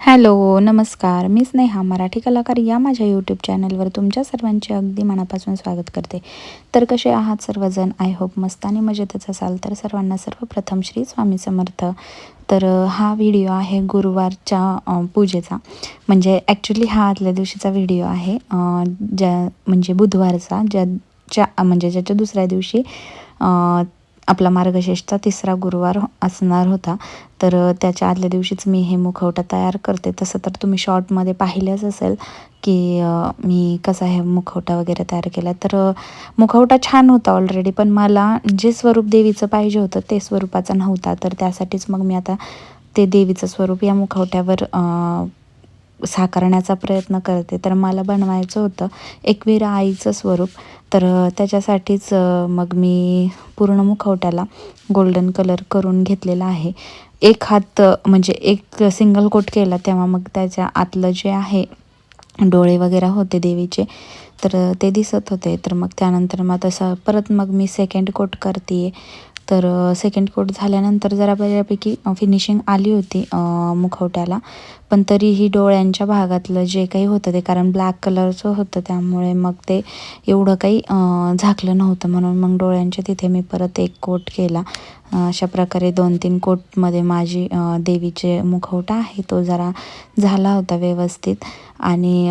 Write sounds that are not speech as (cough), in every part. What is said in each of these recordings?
Hello नमस्कार. मी स्नेहा मराठी कलाकार या माझ्या यूट्यूब चॅनलवर तुमच्या सर्वांचे अगदी मनापासून स्वागत करते. तर कसे आहात सर्वजण? आय होप मस्त आणि मजेतच असाल. तर सर्वांना सर्वप्रथम श्री स्वामी समर्थ. तर हा व्हिडिओ आहे गुरुवारच्या पूजेचा. म्हणजे ॲक्च्युली हा आदल्या दिवशीचा व्हिडिओ आहे. ज्या म्हणजे बुधवारचा ज्या ज्या म्हणजे ज्याच्या दुसऱ्या दिवशी आपला मार्गशीर्षचा तिसरा गुरुवार असणार होता. तर त्याच्या आदल्या दिवशीच मी हे मुखवटा तयार करते. तसं तर तुम्ही शॉर्टमध्ये पाहिलंच असेल की मी कसा हे मुखवटा वगैरे तयार केला. तर मुखवटा छान होता ऑलरेडी पण मला जे स्वरूप देवीचं पाहिजे होतं ते स्वरूपाचा नव्हता. तर त्यासाठीच मग मी आता ते देवीचं स्वरूप या मुखवट्यावर साकारण्याचा प्रयत्न करते. तर मला बनवायचं होतं एकविरा आईचं स्वरूप. तर त्याच्यासाठीच मग मी पूर्ण मुखवट्याला गोल्डन कलर करून घेतलेला आहे. एक हात म्हणजे एक सिंगल कोट केला तेव्हा मग त्याच्या आतलं जे आहे डोळे वगैरे होते देवीचे तर ते दिसत होते. तर मग त्यानंतर मग तसं परत मग मी सेकंड कोट करते तर सेकंड कोट झाल्यानंतर जरा बऱ्यापैकी फिनिशिंग आली होती मुखवट्याला. पण तरीही डोळ्यांच्या भागातलं जे काही होतं ते कारण ब्लॅक कलरचं होतं त्यामुळे मग ते एवढं काही झाकलं नव्हतं. म्हणून मग डोळ्यांच्या तिथे मी परत एक कोट केला. अशा प्रकारे दोन तीन कोटमध्ये माझी देवीचे मुखवटा आहे तो जरा झाला होता व्यवस्थित. आणि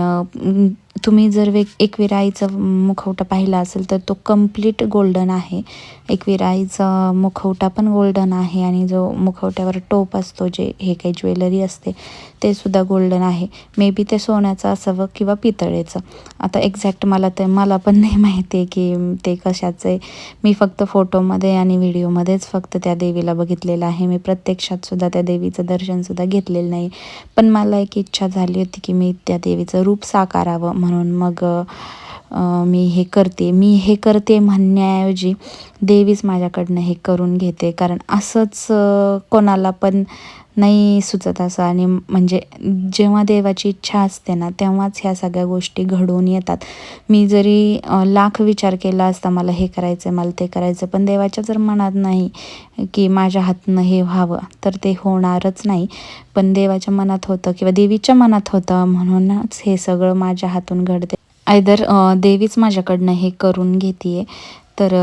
तुम्ही जर वेग एकविराईचा मुखवटा पाहिला असेल तर तो कंप्लीट गोल्डन आहे. एकविराईचा मुखवटा पण गोल्डन आहे आणि जो मुखवट्यावर टोप असतो जे हे काही ज्वेलरी असते ते ते सुद्धा गोल्डन आहे. मे बी ते सोन्याचं असावं किंवा पितळेचं. आता एक्झॅक्ट मला ते मला पण नाही माहिती आहे की ते कशाचं आहे. मी फक्त फोटोमध्ये आणि व्हिडिओमध्येच फक्त त्या देवीला बघितलेलं आहे. मी प्रत्यक्षात सुद्धा त्या देवीचं दर्शनसुद्धा घेतलेलं नाही. पण मला एक इच्छा झाली होती की मी त्या देवीचं रूप साकारावं म्हणून मग मी हे करते. मी हे करते म्हणण्याऐवजी देवीच माझ्याकडनं हे करून घेते. कारण असंच कोणाला पण नाही सुचत असं. आणि म्हणजे जेव्हा देवाची इच्छा असते ना तेव्हाच ह्या सगळ्या गोष्टी घडून येतात. मी जरी लाख विचार केला असता मला हे करायचं मला ते करायचं पण देवाच्या जर मनात नाही की माझ्या हातनं हे व्हावं तर ते होणारच नाही. पण देवाच्या मनात होतं किंवा देवीच्या मनात होतं म्हणूनच हे सगळं माझ्या हातून घडते आयदर देवीच माझ्याकडनं हे करून घेते तर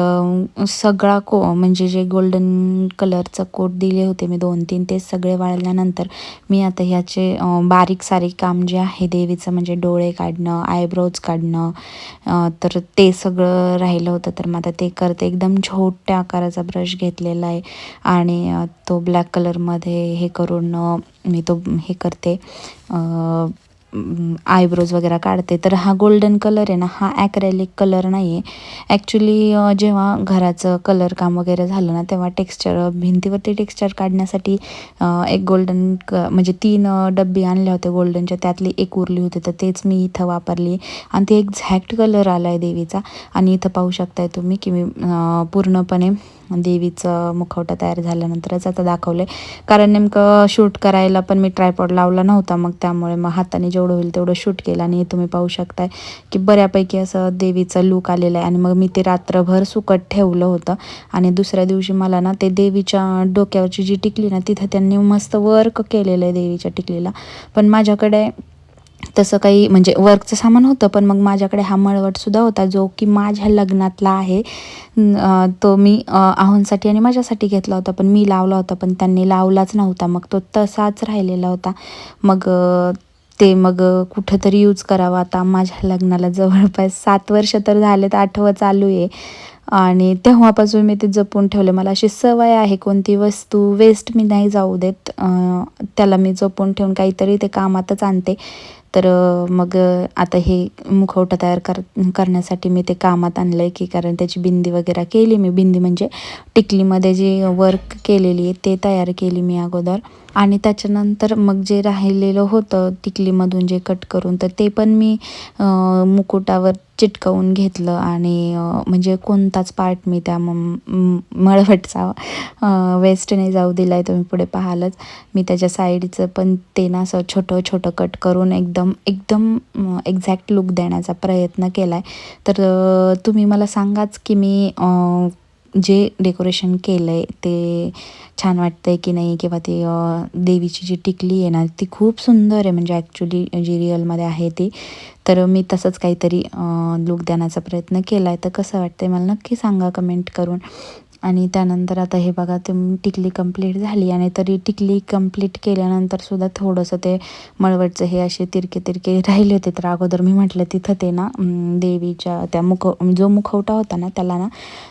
सगळा को म्हणजे जे गोल्डन कलरचं कोट दिले होते मी दोन तीन ते सगळे वाळल्यानंतर मी आता ह्याचे बारीक सारीक काम जे आहे देवीचं म्हणजे डोळे काढणं आयब्रोज काढणं तर ते सगळं राहिलं होतं. तर मग आता ते करते. एकदम छोट्या आकाराचा ब्रश घेतलेला आहे आणि तो ब्लॅक कलरमध्ये हे करून मी तो हे करते. आयब्रोज वगैरे काढते. तर हा गोल्डन कलर आहे ना हा ॲक्रेलिक कलर नाही आहे ॲक्च्युली जेव्हा घराचं कलर काम वगैरे झालं ना तेव्हा टेक्स्चर भिंतीवरती टेक्स्चर काढण्यासाठी एक गोल्डन क म्हणजे तीन अ, डब्बी आणल्या होत्या गोल्डनच्या त्यातली एक उरली होती तर तेच मी इथं वापरली. आणि ते एक्झॅक्ट कलर आला आहे देवीचा. आणि इथं पाहू शकताय तुम्ही की मी पूर्णपणे देवीचं मुखवटा तयार झाल्यानंतरच आता दाखवले कारण नेमकं शूट करायला पण मी ट्रायपॉड लावला नव्हता मग त्यामुळे मग हाताने जेवढं होईल तेवढं शूट केलं आणि तुम्ही पाहू शकताय की बऱ्यापैकी असं देवीचं लूक आलेलं आहे. आणि मग मी ते रात्रभर सुकट ठेवलं होतं. आणि दुसऱ्या दिवशी मला ना ते देवीच्या डोक्यावरची जी टिकली ना तिथं त्यांनी मस्त वर्क केलेलं आहे देवीच्या टिकलीला. पण माझ्याकडे तसं काही म्हणजे वर्कचं सामान होतं पण मग माझ्याकडे हा मळवटसुद्धा होता जो की माझ्या लग्नातला आहे. तो मी आहोंसाठी आणि माझ्यासाठी घेतला होता पण मी लावला होता पण त्यांनी लावलाच नव्हता. मग तो तसाच राहिलेला होता. मग ते मग कुठंतरी यूज करावा. आता माझ्या लग्नाला जवळपास सात वर्ष तर झालेत आठवं चालू आहे. आणि तेव्हापासून मी ते जपून ठेवले. मला अशी सवय आहे कोणती वस्तू वेस्ट मी नाही जाऊ देत. त्याला मी जपून ठेवून काहीतरी ते कामातच आणते. तर मग आता हे मुखवटा तयार कर करण्यासाठी मी ते कामात आणलं आहे की कारण त्याची बिंदी वगैरे केली मी. बिंदी म्हणजे टिकलीमध्ये जी वर्क केलेली आहे ते तयार केली मी अगोदर. आणि त्याच्यानंतर मग जे राहिलेलं होतं टिकलीमधून जे कट करून तर ते पण मी मुकुटावर चिटकवून घेतलं. आणि म्हणजे कोणताच पार्ट मी त्या म- मळवटचा वेस्ट नाही जाऊ दिला आहे तुम्ही पुढे पाहालच. मी त्याच्या साईडचं पण ते ना असं छोटं छोटं कट करून एकदम एकदम एक्झॅक्ट लुक देण्याचा प्रयत्न केला आहे तर तुम्ही मला सांगाच की मी जे डेकोरेशन केलं आहे ते छान वाटतं आहे की नाही किंवा ते देवीची जी टिकली आहे ना ती खूप सुंदर आहे. म्हणजे ॲक्च्युली जी रिअलमध्ये आहे ती. तर मी तसंच काहीतरी लुक देण्याचा प्रयत्न केला आहे तर कसं वाटतं आहे मला नक्की सांगा कमेंट करून. आणि त्यानंतर आता हे बघा ते टिकली कंप्लीट झाली आणि तरी टिकली कंप्लीट केल्यानंतर सुद्धा थोडंसं ते मळवटचं हे असे तिरके तिरके (laughs) राहिले होते. तर अगोदर मी म्हटलं तिथं ते ना देवीच्या त्या मुख जो मुखवटा होता ना त्याला ना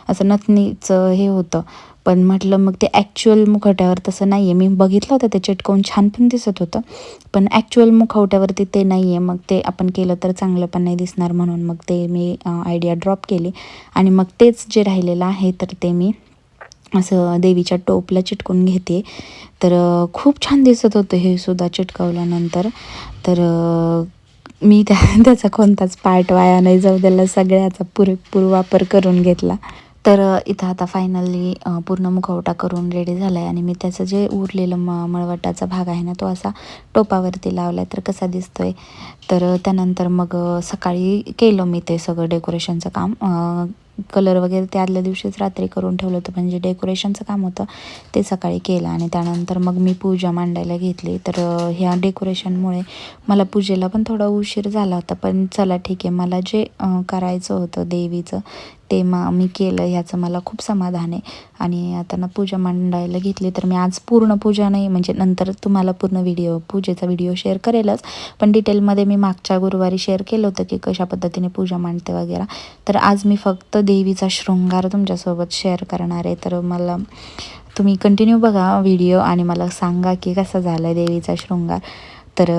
असं नथनीचं हे होतं. पण म्हटलं मग ते ॲक्च्युअल मुखवट्यावर तसं नाही आहे मी बघितलं होतं ते चिटकवून छान पण दिसत होतं. पण ॲक्च्युअल मुखवट्यावरती ते नाही आहे मग ते आपण केलं तर चांगलं पण नाही दिसणार म्हणून मग ते मी आयडिया ड्रॉप केली. आणि मग तेच जे राहिलेलं आहे तर ते मी असं देवीच्या टोपला चिटकून घेते. तर खूप छान दिसत होतं हे सुद्धा चिटकवल्यानंतर. तर मी त्या (laughs) त्याचा कोणताच पार्ट वाया नाही जाऊ द्याला सगळ्याचा पुरेपूर वापर करून घेतला. तर इथं आता फायनली पूर्ण मुखवटा करून रेडी झाला आहे आणि मी त्याचं जे उरलेलं म मळवटाचा भाग आहे ना तो असा टोपावरती लावला आहे तर कसा दिसतो आहे तर त्यानंतर मग सकाळी केलं मी ते सगळं डेकोरेशनचं काम. कलर वगैरे ते आदल्या दिवशीच रात्री करून ठेवलं होतं म्हणजे डेकोरेशनचं काम होतं ते सकाळी केलं. आणि त्यानंतर मग मी पूजा मांडायला घेतली. तर ह्या डेकोरेशनमुळे मला पूजेला पण थोडा उशीर झाला होता पण चला ठीक आहे. मला जे करायचं होतं देवीचं ते मग मी केलं ह्याचं मला खूप समाधान आहे. आणि आता ना पूजा मांडायला घेतली तर मी आज पूर्ण पूजा नाही म्हणजे नंतर तुम्हाला पूर्ण व्हिडिओ पूजेचा व्हिडिओ शेअर करेलच. पण डिटेलमध्ये मी मागच्या गुरुवारी शेअर केलं होतं की कशा पद्धतीने पूजा मांडते वगैरे. तर आज मी फक्त देवीचा शृंगार तुमच्यासोबत शेअर करणार आहे. तर मला तुम्ही कंटिन्यू बघा व्हिडिओ आणि मला सांगा की कसा झाला आहे देवीचा शृंगार. तर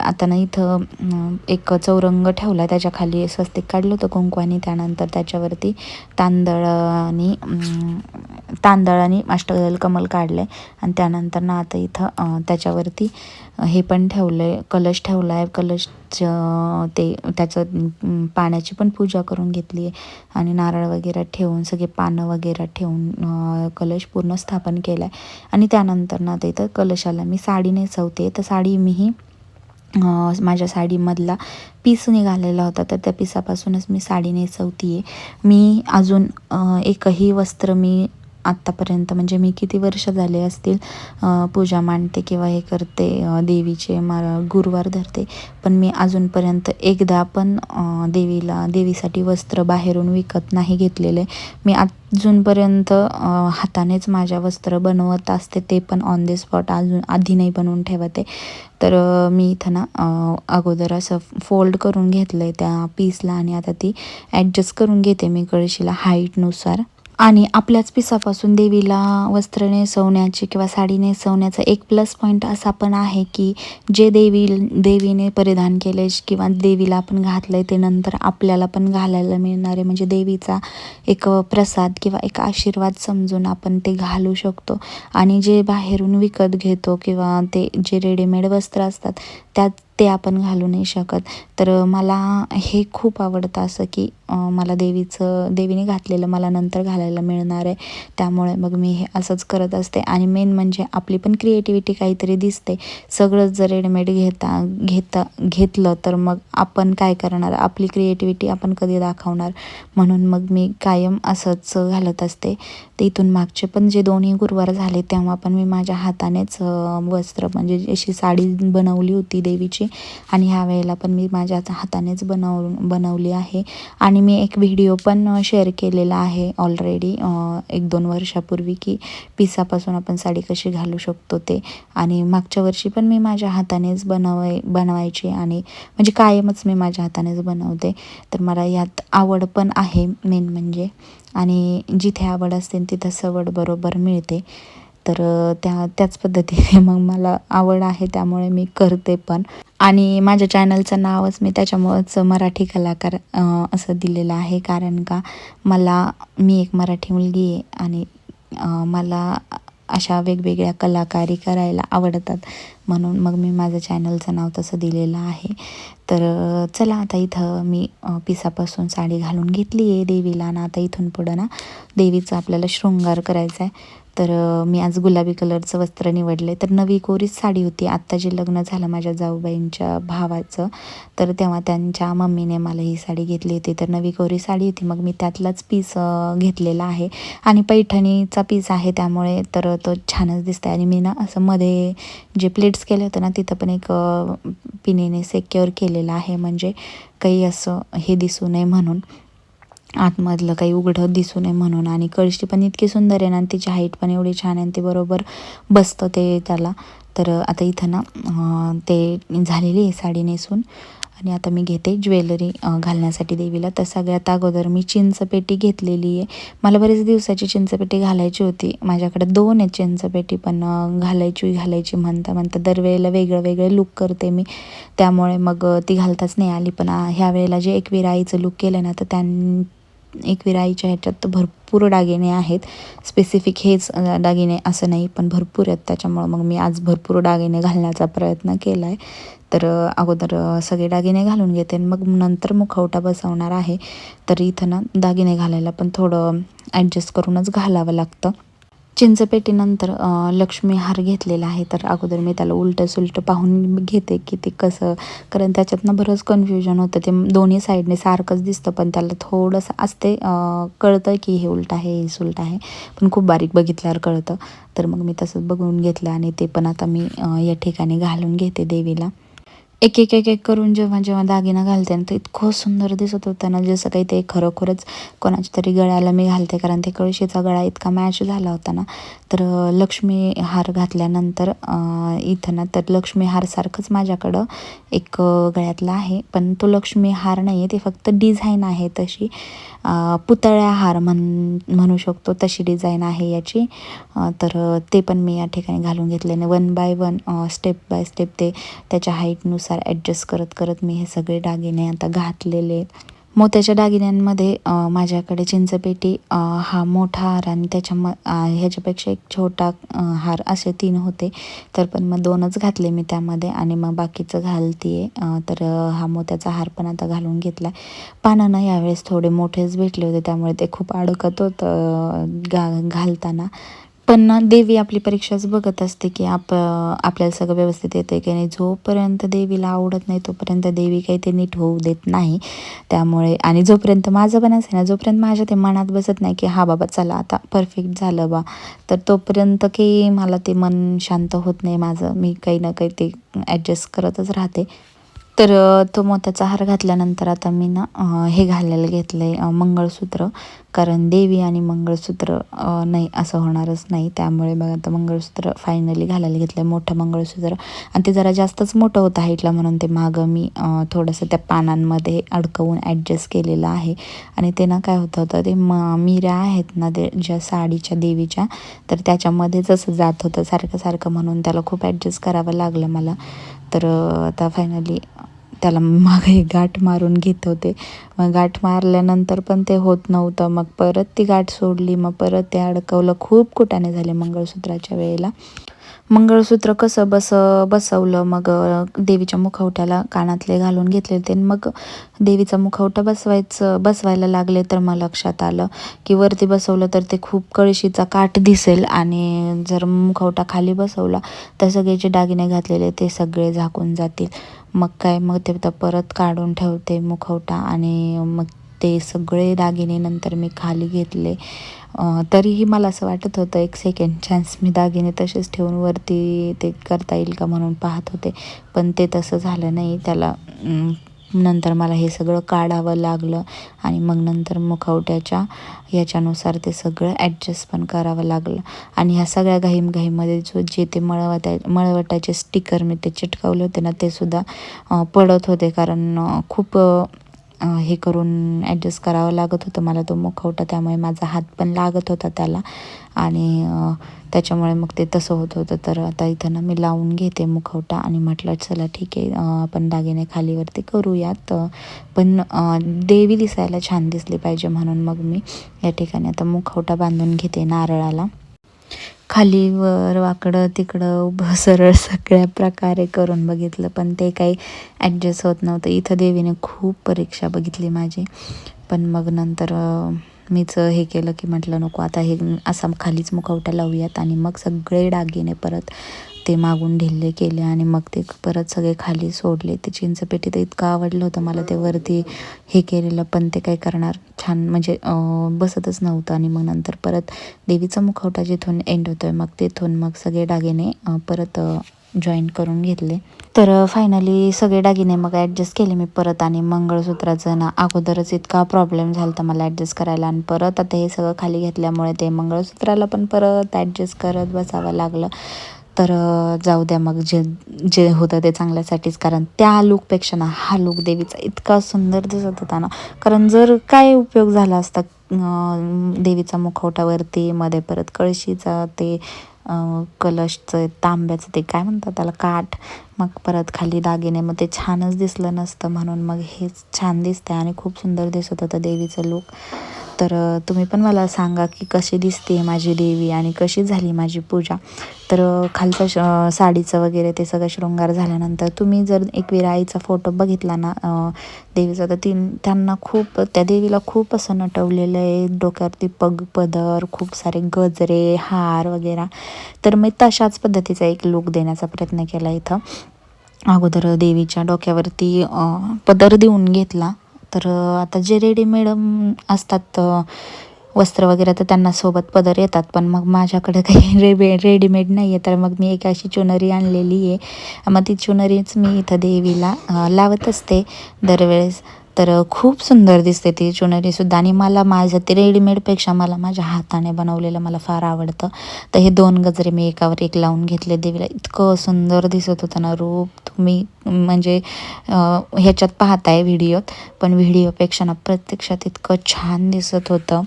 आता ना इथं एक चौरंग ठेवला त्याच्याखाली स्वस्तिक काढलं होतं कुंकवानी त्यानंतर त्याच्यावरती तांदळ तांदळाने तांदळ अष्टदल कमल काढलं आहे आणि त्यानंतर ना आता इथं त्याच्यावरती हे पण ठेवलं आहे कलश ठेवला आहे कलश ते त्याचं पाण्याची पण पूजा करून घेतली आहे आणि नारळ वगैरे ठेवून सगळे पानं वगैरे ठेवून कलश पूर्ण स्थापन केलं आहे आणि त्यानंतर ना आता इथं कलशाला मी साडी नेसवते तर साडी मीही माझ्या साडीमधला पीस निघालेला होता. तर त्या पिसापासूनच मी साडी नेसवती आहे मी अजून एकही वस्त्र मी आत्तापर्यंत म्हणजे मी किती वर्ष झाले असतील पूजा मांडते किंवा हे करते देवीचे मा गुरुवार धरते. पण मी अजूनपर्यंत एकदा पण देवीला देवीसाठी वस्त्र बाहेरून विकत नाही घेतलेले. मी अजूनपर्यंत हातानेच माझ्या वस्त्र बनवत असते ते पण ऑन द स्पॉट अजून आधी नाही बनवून ठेवते. तर मी इथं ना अगोदर असं फोल्ड करून घेतलं आहे त्या पीसला आणि आता ती ॲडजस्ट करून घेते मी कळशीला हाईटनुसार आणि आपल्याच पिसापासून देवीला वस्त्र नेसवण्याची किंवा साडी नेसवण्याचा एक प्लस पॉईंट असा पण आहे की जे देवी देवीने परिधान केले किंवा देवीला आपण घातलं आहे ते नंतर आपल्याला पण घालायला मिळणार आहे म्हणजे देवीचा एक प्रसाद किंवा एक आशीर्वाद समजून आपण ते घालू शकतो. आणि जे बाहेरून विकत घेतो किंवा ते जे रेडीमेड वस्त्र असतात त्यात ते आपण घालू नाही शकत. तर मला हे खूप आवडतं असं की मला देवीचं देवीने घातलेलं मला नंतर घालायला मिळणार आहे. त्यामुळे मग मी हे असंच करत असते. आणि मेन म्हणजे आपली पण क्रिएटिव्हिटी काहीतरी दिसते. सगळंच जर रेडीमेड घेता घेता घेतलं तर मग आपण काय करणार? आपली क्रिएटिव्हिटी आपण कधी दाखवणार? म्हणून मग मी कायम असंच घालत असते. ते इथून मागचे पण जे दोन्ही गुरुवार झाले तेव्हा पण मी माझ्या हातानेच वस्त्र म्हणजे अशी साडी बनवली होती देवीची. आणि ह्या वेळेला पण मी माझ्या हातानेच बनव बनवली आहे. आणि मी एक व्हिडिओ पण शेअर केलेला आहे ऑलरेडी एक दोन वर्षापूर्वी की पिसापासून आपण साडी कशी घालू शकतो ते. आणि मागच्या वर्षी पण मी माझ्या हातानेच बनवाय बनवायची आणि म्हणजे कायमच मी माझ्या हातानेच बनवते. तर मला यात आवड पण आहे मेन म्हणजे. आणि जिथे आवड असते तिथं सवड बरोबर मिळते. तर त्या त्याच पद्धतीने मग मला आवड आहे त्यामुळे मी करते पण. आणि माझ्या चॅनलचं नावच मी त्याच्यामुळंच मराठी कलाकार असं दिलेलं आहे. कारण का मला मी एक मराठी मुलगी आहे आणि मला अशा वेगवेगळ्या कलाकारी करायला आवडतात. म्हणून मग मी माझं चॅनलचं नाव तसं दिलेलं आहे. तर चला आता इथं मी पिसापासून साडी घालून घेतली आहे देवीला. ना आता इथून पुढं ना देवीचा आपल्याला शृंगार करायचा आहे तर मी आज गुलाबी कलरचं वस्त्र निवडले तर नवी कोरीच साडी होती. आत्ता जे लग्न झालं माझ्या जाऊबाईंच्या भावाचं. तर तेव्हा त्यांच्या मम्मीने मला ही साडी घेतली होती. तर नवी कोरी साडी होती. मग मी त्यातलाच पीस घेतलेला आहे. आणि पैठणीचा पीस आहे त्यामुळे तर तो छानच दिसतं आणि मी ना असं मध्ये जे प्लेट्स केले होते ना तिथं पण एक पिनीने पिनेने सेक्युअर केलेलं आहे. म्हणजे काही असं हे दिसू नये म्हणून. आतमधलं काही उघडं दिसू नये म्हणून. आणि कळशी पण इतकी सुंदर आहे ना आणि तिची हाईट पण एवढी छान आहे आणि ते बरोबर बसतं ते त्याला. तर आता इथं ना ते झालेली आहे साडी नेसून. आणि आता मी घेते ज्वेलरी घालण्यासाठी देवीला. तर सगळ्यात अगोदर मी चिंचपेटी घेतलेली आहे. मला बरेच दिवसाची चिंचपेटी घालायची होती. माझ्याकडे दोन आहेत चिंचपेटी पण घालायची घालायची म्हणता म्हणता दरवेळेला वेगळं वेगळं लुक करते मी. त्यामुळे मग ती घालताच नाही आली. पण ह्या वेळेला जे एकवीर आईचं लुक केलं ना तर त्यां एकविराईच्या ह्याच्यात तर भरपूर दागिने आहेत. स्पेसिफिक हेच दागिने असं नाही पण भरपूर आहेत. त्याच्यामुळं मग मी आज भरपूर दागिने घालण्याचा प्रयत्न केला आहे तर अगोदर सगळे दागिने घालून घेते आणि मग नंतर मुखवटा बसवणार आहे. तर इथं ना दागिने घालायला पण थोडं ॲडजस्ट करूनच घालावं लागतं. चिंचपेटीनंतर लक्ष्मी हार घेतलेला आहे. तर अगोदर मी त्याला उलटं सुलटं पाहून घेते की ते कसं कारण त्याच्यातनं बरंच कन्फ्युजन होतं. ते दोन्ही साईडने सारखंच दिसतं पण त्याला थोडंसं असते कळतं की हे उलट आहे हे सुलट आहे. पण खूप बारीक बघितल्यावर कळतं. तर मग मी तसंच बघून घेतलं आणि ते पण आता मी या ठिकाणी घालून घेते देवीला. एक एक एक एक करून जेव्हा जेव्हा दागिना घालते ना तर इतकं सुंदर दिसत होतं ना जसं काही ते खरोखरच कोणाच्या तरी गळ्याला मी घालते कारण ते कळशीचा गळा इतका मॅच झाला होता ना. तर लक्ष्मी हार घातल्यानंतर इथं ना तर लक्ष्मी हारसारखंच माझ्याकडं एक गळ्यातला आहे. पण तो लक्ष्मी हार नाही आहे ते फक्त डिझाईन आहे तशी. पुतळ्या हार म्हण म्हणू शकतो तशी डिझाईन आहे याची. तर ते पण मी या ठिकाणी घालून घेतले one by one step by step ते त्याच्या हाईटनुसार ॲडजस्ट करत करत मी हे सगळे दागिने आता घातलेले मोत्याच्या दागिन्यांमध्ये माझ्याकडे चिंचपेटी हा मोठा हार आणि त्याच्या म ह्याच्यापेक्षा एक छोटा हार असे तीन होते. तर पण मग दोनच घातले मी त्यामध्ये आणि मग बाकीचं घालते आहे तर हा मोत्याचा हार पण आता घालून घेतला पानं यावेळेस थोडे मोठेच भेटले होते त्यामुळे ते खूप अडकत होतं गा घालताना. पण ना देवी आपली परीक्षाच बघत असते की आप आपल्याला सगळं व्यवस्थित येतं की नाही. जोपर्यंत देवीला आवडत नाही तोपर्यंत देवी काही ते नीट होऊ देत नाही. त्यामुळे आणि जोपर्यंत माझं पण असे ना जोपर्यंत माझ्या ते मनात बसत नाही की हा बाबा चला आता परफेक्ट झालं बा तर तोपर्यंत की मला ते मन शांत होत नाही माझं. मी काही ना काही ते ॲडजस्ट करतच राहते. तर तो मोत्याचा हार घातल्यानंतर आता मी ना हे घालायला घेतलं आहे मंगळसूत्र. कारण देवी आणि मंगळसूत्र नाही असं होणारच नाही. त्यामुळे बघा आता मंगळसूत्र फायनली घालायला घेतलं आहे मोठं मंगळसूत्र. आणि ते जरा जास्तच मोठं होतं हाईटला म्हणून ते मागं मी थोडंसं त्या पानांमध्ये अडकवून ॲडजस्ट केलेलं आहे. आणि ते ना काय होतं होतं ते म मिऱ्या आहेत ना ते ज्या साडीच्या देवीच्या तर त्याच्यामध्येच असं जात होतं सारखं सारखं म्हणून त्याला खूप ॲडजस्ट करावं लागलं मला. तर आता फायनली त्याला मागे एक गाठ मारून घेत होते. मग गाठ मारल्यानंतर पण ते होत नव्हतं. मग परत ती गाठ सोडली. मग परत ते अडकवलं. खूप कुटाने झाले मंगळसूत्राच्या वेळेला. मंगळसूत्र कसं बस बसवलं मग देवीच्या मुखवट्याला कानातले घालून घेतले ते मग देवीचा मुखवटा बसवायचं बसवायला लागले तर मग लक्षात आलं की वरती बसवलं तर ते खूप कळशीचा काठ दिसेल. आणि जर मुखवटा खाली बसवला तर सगळे जे दागिने घातलेले ते सगळे झाकून जातील. मग काय? मग ते तर परत काढून ठेवते मुखवटा आणि मग ते सगळे दागिने नंतर मी खाली घेतले. तरीही मला असं वाटत होतं एक सेकंड चान्स मी दागिने तसेच ठेवून वरती ते करता येईल का म्हणून पाहत होते. पण ते तसं झालं नाही. त्याला नंतर मला हे सगळं काढावं लागलं आणि मग नंतर मुखवट्याच्या याच्यानुसार ते सगळं ॲडजस्ट पण करावं लागलं. आणि ह्या सगळ्या घाईम घाईमध्ये जो जे ते मळवट्या मळवटाचे स्टिकर मी ते चिटकवले होते ना ते सुद्धा पडत होते. कारण खूप हे करून ॲडजस्ट करावं लागत होतं. मला तो मुखवटा त्यामुळे माझा हात पण लागत होता त्याला. आणि त्याच्यामुळे मग ते तसं होत होतं. तर आता इथं ना मी लावून घेते मुखवटा आणि म्हटलं चला ठीक आहे आपण दागिने खालीवरती करूयात. पण देवी दिसायला छान दिसली पाहिजे म्हणून मग मी या ठिकाणी आता मुखवटा बांधून घेते नारळाला. खाली वर वाकडं तिकडं उभं सरळ सगळ्या प्रकारे करून बघितलं पण ते काही ॲडजस्ट होत नव्हतं. इथं देवीने खूप परीक्षा बघितली माझी. पण मग नंतर मीच हे केलं की म्हटलं नको आता हे असा खालीच मुखवटा लावूयात आणि मग सगळे दागिने परत ते मागून ढिल्ले केले आणि मग ते परत सगळे खाली सोडले. ते चिंचपेटी तर इतकं आवडलं होतं मला ते वरती हे केलेलं पण ते काय करणार? छान म्हणजे बसतच नव्हतं. आणि मग नंतर परत देवीचा मुखवटा जिथून एंड होतोय मग तिथून मग सगळे दागिने परत जॉईन करून घेतले. तर फायनली सगळे दागिने मग ॲडजस्ट केले मी परत आणि मंगळसूत्राचं ना अगोदरच इतका प्रॉब्लेम झाला होता मला ॲडजस्ट करायला. आणि परत आता हे सगळं खाली घेतल्यामुळे ते मंगळसूत्राला पण परत ॲडजस्ट करत बसावं लागलं. तर जाऊ द्या मग जे जे होतं ते चांगल्यासाठीच. कारण त्या लुकपेक्षा ना हा लुक देवीचा इतका सुंदर दिसत होता ना. कारण जर काय उपयोग झाला असता देवीचा मुखवटावरती मध्ये परत कळशीचा ते कलशचं तांब्याचं ते काय म्हणतात त्याला काठ मग परत खाली दागिने मग ते छानच दिसलं नसतं म्हणून मग हेच छान दिसतं आणि खूप सुंदर दिसत होतं देवीचं लूक तर तुम्ही पण मला सांगा की कशी दिसते माझी देवी आणि कशी झाली माझी पूजा. तर खालचं श साडीचं वगैरे ते सगळं शृंगार झाल्यानंतर तुम्ही जर एक विराईचा फोटो बघितला ना देवीचा तर ती त्यांना खूप त्या देवीला खूप असं नटवलेलं आहे. डोक्यावरती पग पदर खूप सारे गजरे हार वगैरे. तर मी तशाच पद्धतीचा एक लूक देण्याचा प्रयत्न केला इथं. अगोदर देवीच्या डोक्यावरती पदर देऊन घेतला. तर आता जे रेडीमेड असतात वस्त्र वगैरे तर त्यांना सोबत पदर येतात. पण मग माझ्याकडे काही रेबे रेडीमेड नाही आहे तर मग मी एक अशी चुनरी आणलेली आहे. मग ती चुनरीच मी इथं देवीला लावत असते. दरवेळेस तर खूप सुंदर दिसते ती ज्वेलरीसुद्धा आणि मला माझं ते रेडीमेडपेक्षा मला माझ्या हाताने बनवलेलं मला फार आवडतं. तर हे दोन गजरे मी एकावर एक लावून घेतले. देवीला इतकं सुंदर दिसत होतं ना रूप. तुम्ही म्हणजे ह्याच्यात पाहताय व्हिडिओत पण व्हिडिओपेक्षा ना प्रत्यक्षात इतकं छान दिसत होतं.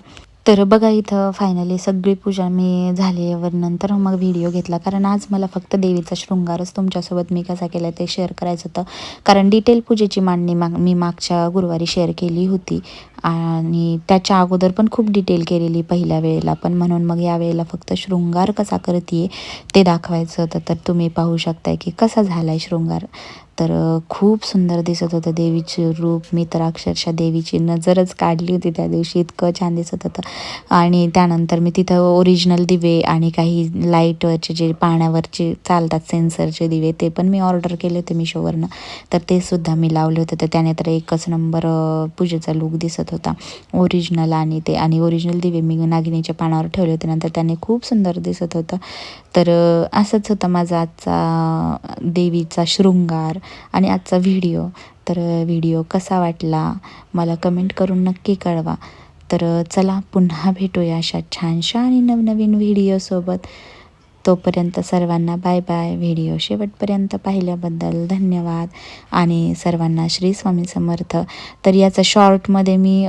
तर बघा इथं फायनली सगळी पूजा मी झाल्यावर नंतर मग व्हिडिओ घेतला. कारण आज मला फक्त देवीचा शृंगारच तुमच्यासोबत मी कसा केला ते शेअर करायचं होतं. कारण डिटेल पूजेची मांडणी माग मी मागच्या गुरुवारी शेअर केली होती. आणि त्याच्या अगोदर पण खूप डिटेल केलेली पहिल्या वेळेला. पण म्हणून मग या वेळेला फक्त शृंगार कसा करते ते दाखवायचं होतं. तर तुम्ही पाहू शकताय की कसा झाला आहे शृंगार. तर खूप सुंदर दिसत होतं देवीचे रूप. मी तर अक्षरशः देवीची नजरच काढली होती त्या दिवशी. इतकं छान दिसत होतं. आणि त्यानंतर मी तिथं ओरिजिनल दिवे आणि काही लाईटवरचे जे पाण्यावरचे चालतात सेन्सरचे दिवे ते पण मी ऑर्डर केले होते मिशोवरनं. तर ते सुद्धा मी लावले होते. तर त्याने तर एकच नंबर पूजेचा लूक दिसत होता. ओरिजिनल आणि ते आणि ओरिजिनल दिवे मी नागिनीच्या पानावर ठेवले होते. नंतर त्याने खूप सुंदर दिसत होतं. तर असंच होतं माझा आजचा देवीचा शृंगार. आणि आजचा व्हिडिओ तर व्हिडिओ कसा वाटला? मला कमेंट करून नक्की कळवा. तर चला पुन्हा भेटूया अशा छानशा आणि नवनवीन व्हिडिओसोबत तोपर्यंत सर्वांना बाय बाय. व्हिडिओ शेवटपर्यंत पाहिल्याबद्दल धन्यवाद. आणि सर्वांना श्री स्वामी समर्थ. तर याचं शॉर्टमध्ये मी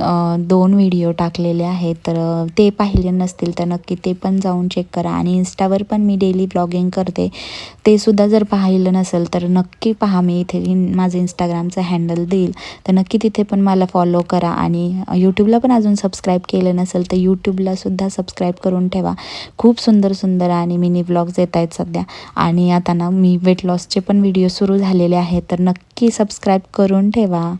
दोन व्हिडिओ टाकलेले आहेत. तर ते पाहिले नसतील तर नक्की ते पण जाऊन चेक करा. आणि इन्स्टावर पण मी डेली ब्लॉगिंग करते. ते सुद्धा जर पाहिलं नसेल तर नक्की पहा. मी इथे इन माझं इंस्टाग्रामचं हँडल देईल. तर नक्की तिथे पण मला फॉलो करा. आणि यूट्यूबला पण अजून सबस्क्राईब केलं नसेल तर यूट्यूबला सुद्धा सबस्क्राईब करून ठेवा. खूप सुंदर सुंदर आणि मिनी व्लॉग्स येत आहेत सध्या. आणि आता ना मी वेट लॉसचे पण व्हिडिओ सुरू झालेले आहेत. तर नक्की सबस्क्राईब करून ठेवा.